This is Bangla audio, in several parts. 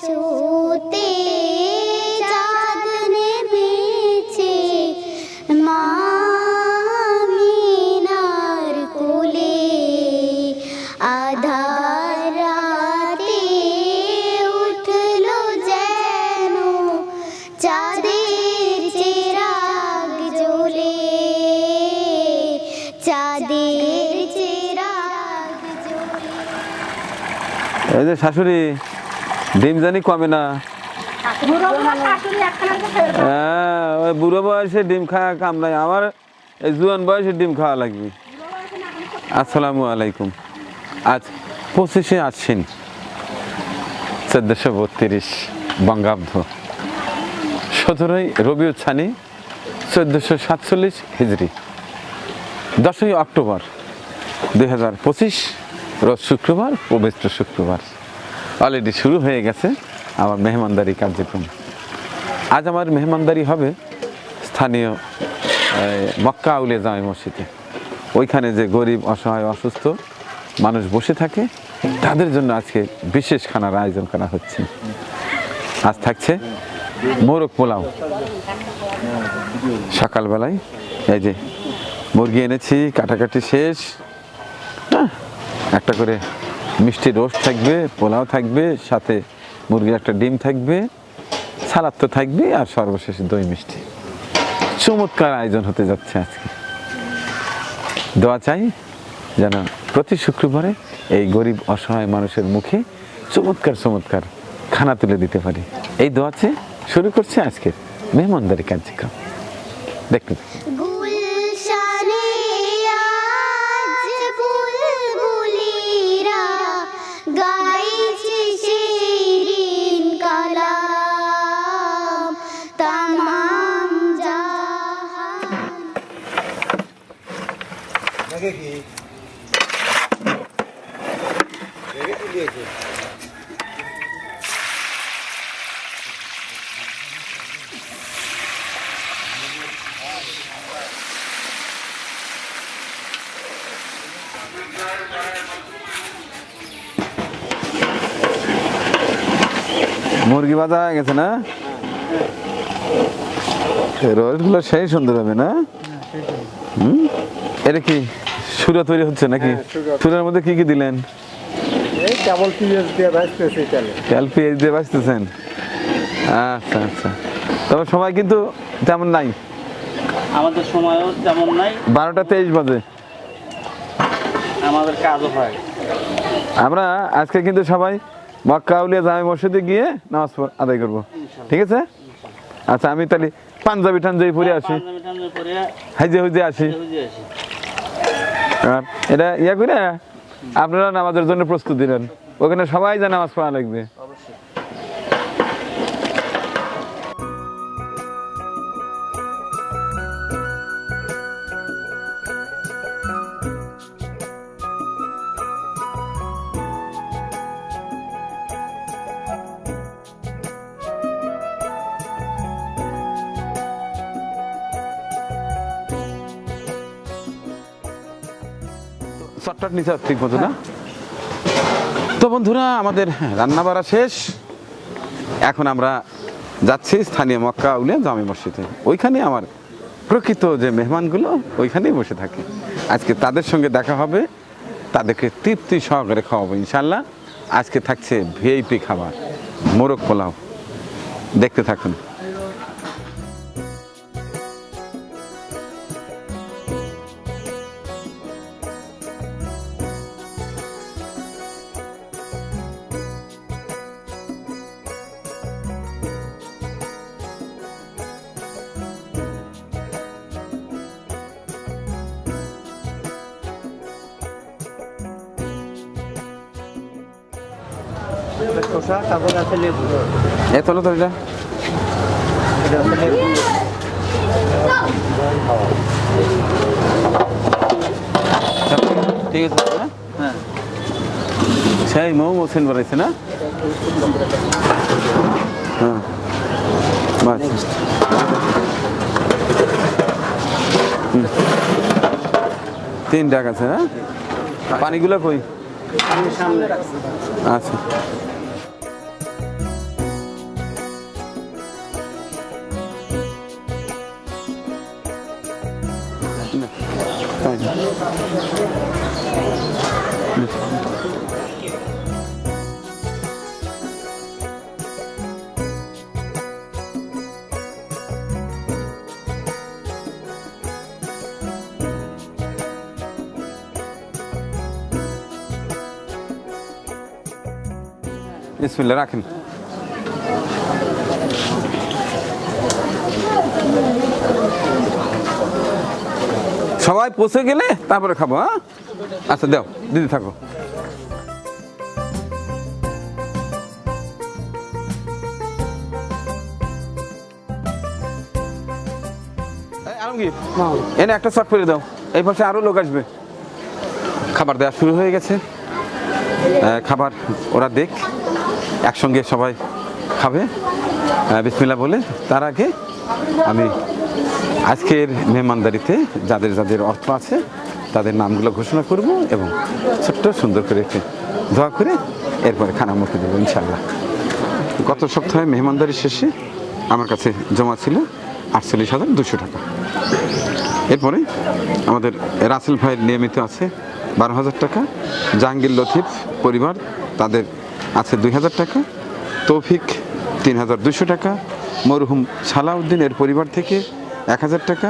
শুতে চাঁদ নেমেছে। মামিনার কোলে আধার রাতে উঠল যেন চাঁদের চেরাগ জ্বলে। চাঁদের চেরাগ জ্বলে। শাশুড়ি ডিম জানি কমে না। হ্যাঁ ওই বুড়ো বয়সে ডিম খাওয়া কাম নাই। আমার এই জুয়ান বয়সে ডিম খাওয়া লাগবে আসসালামু আলাইকুম। আজ পঁচিশে আশ্বিন। চোদ্দশো বত্রিশ বঙ্গাব্দ। সতেরোই রবিউল ছানি চোদ্দশো সাতচল্লিশ হিজড়ি দশই অক্টোবর দুই হাজার পঁচিশ রোজ শুক্রবার পবিত্র শুক্রবার। অলরেডি শুরু হয়ে গেছে আমার মেহমানদারি কার্যক্রম। আজ আমার মেহমানদারি হবে স্থানীয় মক্কা আউলিয়া জামে মসজিদে। ওইখানে যে গরিব অসহায় অসুস্থ মানুষ বসে থাকে তাদের জন্য আজকে বিশেষ খানার আয়োজন করা হচ্ছে। আজ থাকছে মোরগ পোলাও। সকালবেলায় এই যে মুরগি এনেছি কাটাকাটি শেষ হ্যাঁ, একটা করে মিষ্টি রোস্ট থাকবে, পোলাও থাকবে, সাথে মুরগির একটা ডিম থাকবে, সালাদ তো থাকবে, আর সর্বশেষ দই মিষ্টি। চমৎকার আয়োজন হতে যাচ্ছে আজকে। দোয়া চাই যেন প্রতি শুক্রবারে এই গরিব, অসহায় মানুষের মুখে চমৎকার চমৎকার খানা তুলে দিতে পারি। এই দোয়াতে শুরু করছে আজকের মেহমানদারি কার্যক্রম। দেখতে মুরগি বাজা হয়ে গেছে না? রোজগুলো সেই সুন্দর হবে না? হুম? এটা কি সুরা তৈরি হচ্ছে নাকি? সুরের মধ্যে কি কি দিলেন? এই কেবল পিএস দিয়ে ভাজতেছি তেল পেঁয়াজ দিয়ে বাঁচতেছেন আচ্ছা আচ্ছা। তবে সময় কিন্তু তেমন নাই। আমাদের সময়ও তেমন নাই। বারোটা তেইশ বাজে। আমাদের কাজও হয়। আমরা আজকে কিন্তু সবাই মক্কা উলিয়া জামে মসজিদে গিয়ে নামাজ পড়- আদায় করব। ঠিক আছে? আচ্ছা আমি তাহলে পাঞ্জাবি টাঞ্জাবি পরে আসি। পরে হাইজে হুইজে আসি। এটা ইয়া করে আপনারা নামাজের জন্য প্রস্তুতি নেন। ওখানে সবাই যা নামাজ পড়া লাগবে। চটপট নিচে ঠিক মতো, না? তো বন্ধুরা, আমাদের রান্না বাড়া শেষ। এখন আমরা যাচ্ছি স্থানীয় মক্কা উলিয়া জামে মসজিদে। ওইখানে আমার প্রকৃত যে মেহমানগুলো, ওইখানেই বসে থাকে। আজকে তাদের সঙ্গে দেখা হবে, তাদেরকে তৃপ্তি সহকারে খাওয়াবো ইনশাল্লাহ আজকে থাকছে ভিআইপি খাবার, মোরগ পোলাও। দেখতে থাকুন। শসা তারপর আছে লেবু এ তোলো তো এটা? ঠিক আছে হ্যাঁ? সেই মৌ মোসেন না? হ্যাঁ তিন আছে হ্যাঁ? পানিগুলো কই? আচ্ছা। বিসমিল্লাহ রাখেন। সবাই পৌঁছে গেলে তারপরে খাব হ্যাঁ? আচ্ছা দাও দিদি থাকো। আলমগীর এনে একটা শট করে দাও। এই পাশে আরও লোক আসবে। খাবার দেওয়া শুরু হয়ে গেছে। খাবার ওরা দেখ। একসঙ্গে সবাই খাবে। আহ, বিসমিল্লাহ বলে তার আগে আমি আজকের মেহমানদারিতে যাদের যাদের অর্থ আছে তাদের নামগুলো ঘোষণা করব এবং ছোট্ট সুন্দর করে একটু দোয়া করে এরপরে খানা মুখে দেবো ইনশাল্লাহ গত সপ্তাহে মেহমানদারি শেষে আমার কাছে জমা ছিল আটচল্লিশ হাজার দুশো টাকা। এরপরে আমাদের রাসেল ভাইয়ের নিয়মিত আছে বারো হাজার টাকা। জাহাঙ্গীর লতিফ পরিবার তাদের আছে দুই হাজার টাকা, তৌফিক তিন হাজার দুশো টাকা, মরহুম সালাউদ্দিনের পরিবার থেকে এক হাজার টাকা,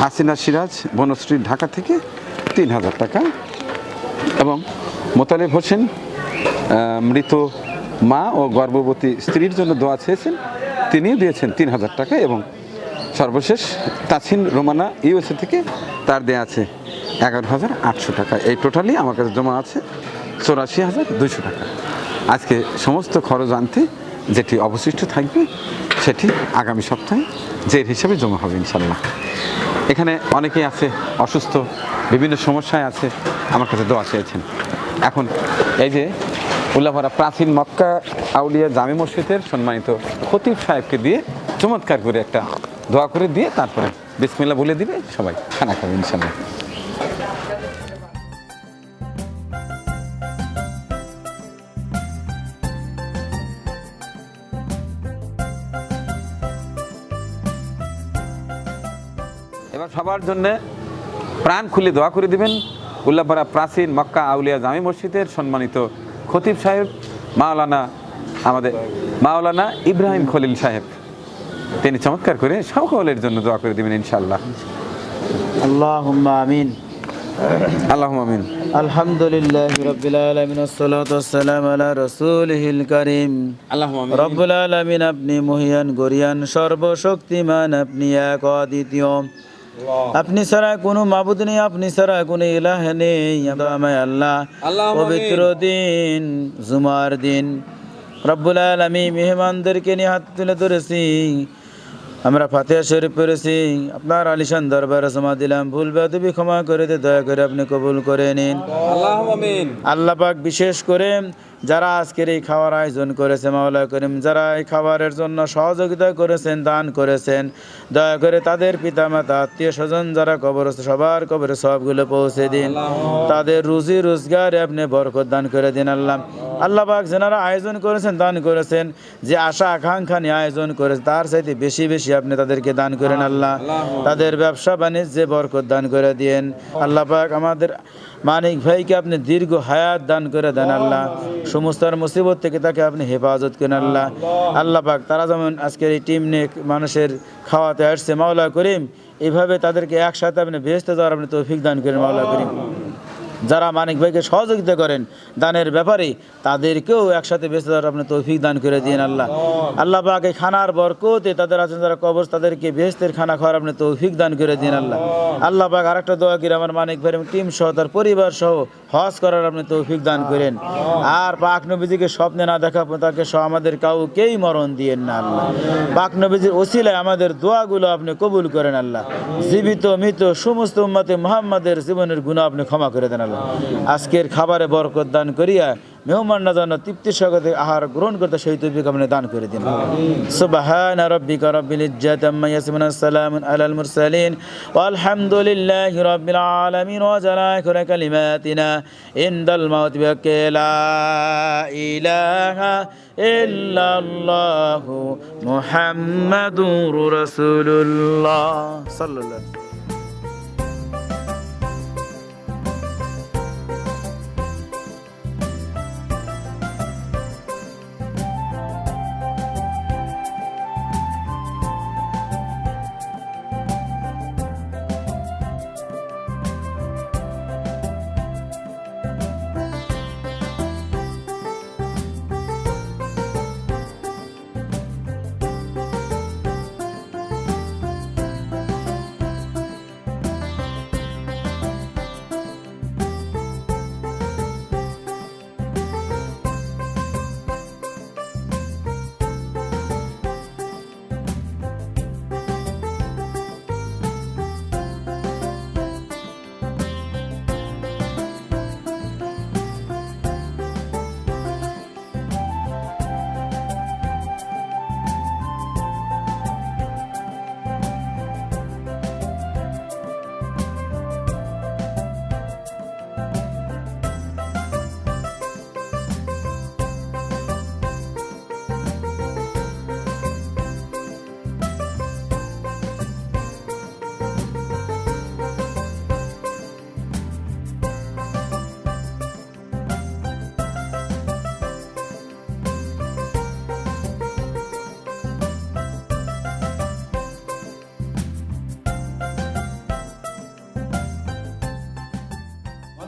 হাসিনা সিরাজ বনশ্রী ঢাকা থেকে তিন হাজার টাকা এবং মোতালেব হোসেন মৃত মা ও গর্ভবতী স্ত্রীর জন্য দোয়া চেয়েছেন। তিনিও দিয়েছেন তিন হাজার টাকা এবং সর্বশেষ তাছিন রোমানা ইউএসএ থেকে তার দেয়া আছে এগারো হাজার আটশো টাকা। এই টোটালি আমার কাছে জমা আছে চৌরাশি হাজার দুইশো টাকা। আজকে সমস্ত খরচ আনতে যেটি অবশিষ্ট থাকবে, সেটি আগামী সপ্তাহে জের হিসাবে জমা হবে ইনশাল্লাহ এখানে অনেকেই আছে অসুস্থ, বিভিন্ন সমস্যায় আছে, আমার কাছে দোয়া চেয়েছেন। এখন এই যে উল্লাপাড়া প্রাচীন মক্কা আউলিয়া জামে মসজিদের সম্মানিত খতিব সাহেবকে দিয়ে চমৎকার করে একটা দোয়া করে দিয়ে তারপরে বিসমিল্লা বলে দিবে, সবাই খানা খাবে ইনশাল্লাহ এবার সবার জন্য প্রাণ খুলে দোয়া করে দিবেন উল্লাপাড়া প্রাচীন মক্কা আউলিয়া জামি মসজিদের সম্মানিত খতিব সাহেব মাওলানা আমাদের মাওলানা ইব্রাহিম খলিল সাহেব তিনি চমৎকার করে সকলের জন্য দোয়া করে দিবেন ইনশাআল্লাহ اللهم آمين আল্লাহ আমিন الحمد لله رب العالمين والصلاة والسلام على رسوله الكريم আল্লাহ রব্বুল আলমিন আপনি মহিয়ান গরিয়ান সর্বশক্তিমান আপনি এক অদ্বিতীয় আপনি ছাড়া কোনো মাবুদ নেই আপনি ছাড়া কোনো ইলাহ নেই। আমায় আল্লাহ পবিত্র দিন জুমার দিন। রব্বুল আলমী মেহমানদেরকে নিয়ে হাত তুলে ধরেছি। আমরা ফাতেহা শরীফ পড়েছি। আপনার আলিশান দরবারে জমা দিলাম। ভুল বেদবি ক্ষমা করে দিয়ে দয়া করে আপনি কবুল করে নিন। আল্লাহ পাক বিশেষ করে যারা আজকের এই খাওয়ার আয়োজন করেছে মাওলা করিম যারা এই খাবারের জন্য সহযোগিতা করেছেন দান করেছেন দয়া করে তাদের পিতামাতা আত্মীয় স্বজন যারা কবর সবার কবরে সবগুলো পৌঁছে দিন। তাদের রুজি রোজগারে আপনি বরকত দান করে দিন আল্লাহ। আল্লাহ পাক যেনারা আয়োজন করেছেন দান করেছেন যে আশা আকাঙ্ক্ষা নিয়ে আয়োজন করেছে তার চাইতে বেশি বেশি আপনি তাদেরকে দান করেন আল্লাহ। তাদের ব্যবসা বাণিজ্যে বরকত দান করে দিয়েন। আল্লাহ পাক আমাদের মানিক ভাইকে আপনি দীর্ঘ হায়াত দান করে দেন আল্লাহ। সমস্ত মুসিবত থেকে তাকে আপনি হেফাজত করেন আল্লাহ। আল্লাহ পাক তারা যেমন আজকের এই টিম নিয়ে মানুষের খাওয়াতে আসছে মাওলা করিম এভাবে তাদেরকে একসাথে আপনি বেহেস্তে যাওয়ার আপনি তৌফিক দান করেন মাওলা করিম। যারা মানিক ভাইকে সহযোগিতা করেন দানের ব্যাপারে তাদেরকেও একসাথে বেঁচে দেওয়ার আপনি তৌফিক দান করে দিন আল্লাহ। আল্লাহ। পাক এই খানার বরকতে তাদের আছেন যারা কবর তাদেরকে বেহেস্তের খানা খাওয়ার আপনি তৌফিক দান করে দিন আল্লাহ। আল্লাহ। পাক আরেকটা দোয়া করে আমার মানিক ভাই টিম সহ তার পরিবার সহ হজ করার আপনি তৌফিক দান করেন। আর পাক নবীজিকে স্বপ্নে না দেখা তাকে সহ আমাদের কাউকেই মরণ দিয়েন না আল্লাহ। পাক নবীজির ওসিলায় আমাদের দোয়াগুলো আপনি কবুল করেন আল্লাহ। জীবিত মৃত সমস্ত উম্মতে মোহাম্মদের জীবনের গুণা আপনি ক্ষমা করে দেন আল্লাহ। আজকের খাবারে বরকত দান করিয়া মেহমানরা যেন তৃপ্তি স্বাগতে আহার গ্রহণ করতে সেই তৌফিক আপনি দান করে দিন। সুবহান রাব্বিকা রাব্বিল ইজ্জাতি আম্মা ইয়াসিফুন সালামুন আলাল মুরসালিন। ওয়ালহামদুলিল্লাহি রাব্বিল আলামিন। ওয়া জালাইকুল কালিমাতিনা। ইনদাল মাউত বিহাক্কি লা ইলাহা ইল্লাল্লাহু মুহাম্মাদুর রাসূলুল্লাহ। সাল্লাল্লাহু